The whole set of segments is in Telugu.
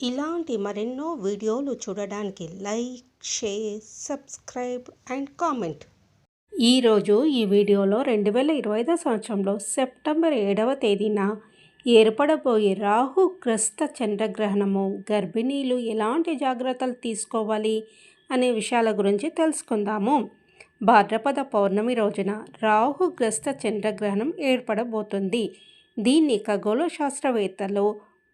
ఇలాంటి మరెన్నో వీడియోలు చూడడానికి like share subscribe and comment. ఈరోజు ఈ వీడియోలో రెండు వేల ఇరవై ఐదో సంవత్సరంలో సెప్టెంబర్ ఏడవ తేదీన ఏర్పడబోయే రాహు గ్రస్త చంద్రగ్రహణము గర్భిణీలు ఎలాంటి జాగ్రత్తలు తీసుకోవాలి అనే విషయాల గురించి తెలుసుకుందాము. భాద్రపద పౌర్ణమి రోజున రాహుగ్రస్త చంద్రగ్రహణం ఏర్పడబోతుంది. దీన్ని ఖగోళ శాస్త్రవేత్తలు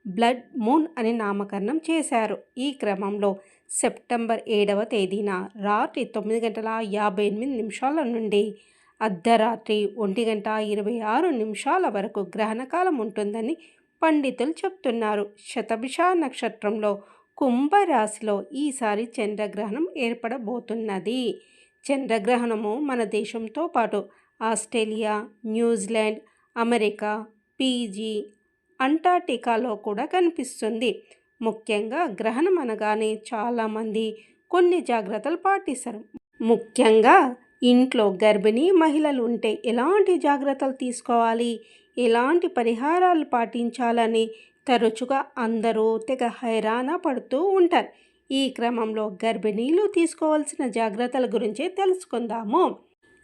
బ్లడ్ మూన్ అని నామకరణం చేశారు. ఈ క్రమంలో సెప్టెంబర్ ఏడవ తేదీన రాత్రి తొమ్మిది గంటల యాభై ఎనిమిది నిమిషాల నుండి అర్ధరాత్రి ఒంటి గంట ఇరవై ఆరు నిమిషాల వరకు గ్రహణకాలం ఉంటుందని పండితులు చెప్తున్నారు. శతభిష నక్షత్రంలో కుంభరాశిలో ఈసారి చంద్రగ్రహణం ఏర్పడబోతున్నది. చంద్రగ్రహణము మన దేశంతో పాటు ఆస్ట్రేలియా న్యూజిలాండ్ అమెరికా పీజీ అంటార్టికాలో కూడా కనిపిస్తుంది. ముఖ్యంగా గ్రహణం అనగానే చాలామంది కొన్ని జాగ్రత్తలు పాటిస్తారు. ముఖ్యంగా ఇంట్లో గర్భిణీ మహిళలు ఉంటే ఎలాంటి జాగ్రత్తలు తీసుకోవాలి? ఎలాంటి పరిహారాలు పాటించాలని తరచుగా అందరూ తెగ హైరాణ పడుతూ ఉంటారు. ఈ క్రమంలో గర్భిణీలు తీసుకోవాల్సిన జాగ్రత్తల గురించి తెలుసుకుందాము.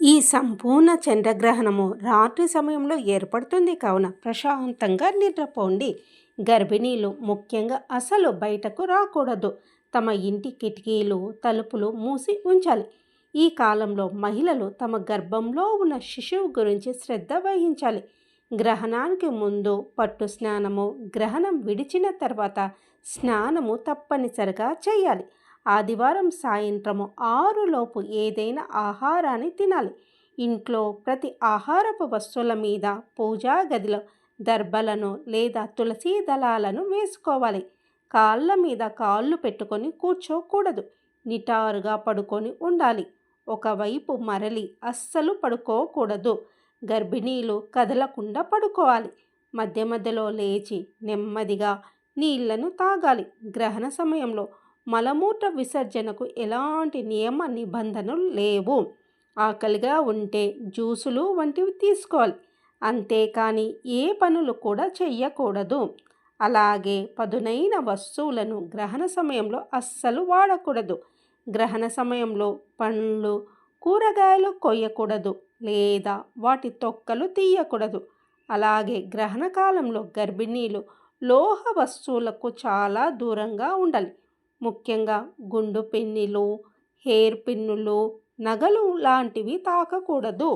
ఈ సంపూర్ణ చంద్రగ్రహణము రాత్రి సమయంలో ఏర్పడుతుంది కావున ప్రశాంతంగా నిద్రపోండి. గర్భిణీలు ముఖ్యంగా అసలు బయటకు రాకూడదు. తమ ఇంటి కిటికీలు తలుపులు మూసి ఉంచాలి. ఈ కాలంలో మహిళలు తమ గర్భంలో ఉన్న శిశువు గురించి శ్రద్ధ వహించాలి. గ్రహణానికి ముందు పట్టు స్నానము గ్రహణం విడిచిన తర్వాత స్నానము తప్పనిసరిగా చేయాలి. ఆదివారం సాయంత్రము ఆరులోపు ఏదైనా ఆహారాన్ని తినాలి. ఇంట్లో ప్రతి ఆహారపు వస్తువుల మీద పూజా గదిలో దర్భలను లేదా తులసీ దళాలను వేసుకోవాలి. కాళ్ళ మీద కాళ్ళు పెట్టుకొని కూర్చోకూడదు. నిటారుగా పడుకొని ఉండాలి. ఒకవైపు మరలి అస్సలు పడుకోకూడదు. గర్భిణీలు కదలకుండా పడుకోవాలి. మధ్య మధ్యలో లేచి నెమ్మదిగా నీళ్ళను తాగాలి. గ్రహణ సమయంలో మలమూత్ర విసర్జనకు ఎలాంటి నియమ నిబంధనలు లేవు. ఆకలిగా ఉంటే జ్యూసులు వంటివి తీసుకోవాలి. అంతేకాని ఏ పనులు కూడా చెయ్యకూడదు. అలాగే పదునైన వస్తువులను గ్రహణ సమయంలో అస్సలు వాడకూడదు. గ్రహణ సమయంలో పండ్లు కూరగాయలు కొయ్యకూడదు లేదా వాటి తొక్కలు తీయకూడదు. అలాగే గ్రహణ కాలంలో గర్భిణీలు లోహ వస్తువులకు చాలా దూరంగా ఉండాలి. ముఖ్యంగా గుండు పిన్నిలు హెయిర్ పిన్నులు నగలు లాంటివి తాకకూడదు.